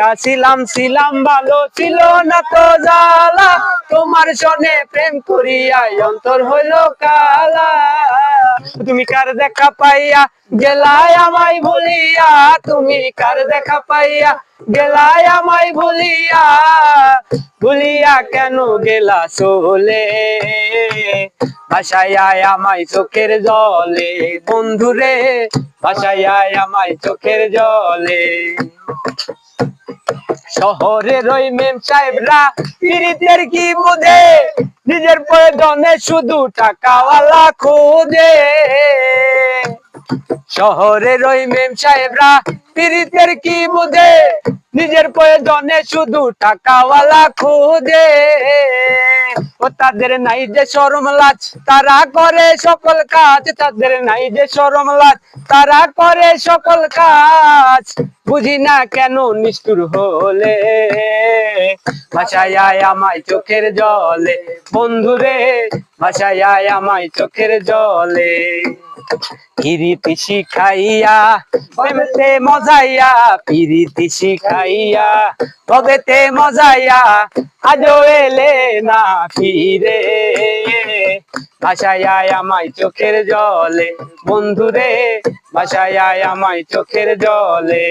একা ছিলাম ছিলাম, ভালো ছিল না তো জ্বালা। তোমার সনে প্রেম করিয়া অন্তর হইল কালা। তুমি কার দেখা পাইয়া গেলায় আমায় ভুলিয়া? তুমি কার দেখা পাইয়া গেলায় আমায় ভুলিয়া? ভুলিয়া কেন গেলা সোলে ভাসায় আমায় চোখের জলে, বন্ধুরে। ভাসায় আমায় চোখের জলে। শহরের ওই মেম সাহেবরা পীড়িতের কি বুঝে? নিজের প্রয়োজনে শুধু টাকাওয়ালা খুঁজে। শহরের ওই মেম সাহেবরা পীড়িতের কি বুঝে? নিজের প্রয়োজনে শুধু টাকাওয়ালা খুঁজে। ও তাদের নাই যে সরম লাজ, তারা করে সকল কাজ। তাদের নাই যে সরম লাজ, তারা করে সকল কাজ। বুঝি না কেন নিষ্ঠুর হলে? ভাষায় আমায় চোখের জলে, বন্ধুরে। ভাষায় আমায় চোখের জলে। পিরিতি শিখাইয়া প্রেমেতে মজাইয়া, পিরিতি শিখাইয়া, তবেতে মজাইয়া, আজও এলে না ফিরে। ভাষায় আমায় চোখের জলে, বন্ধুরে ভাষায় আমায় চোখের জলে।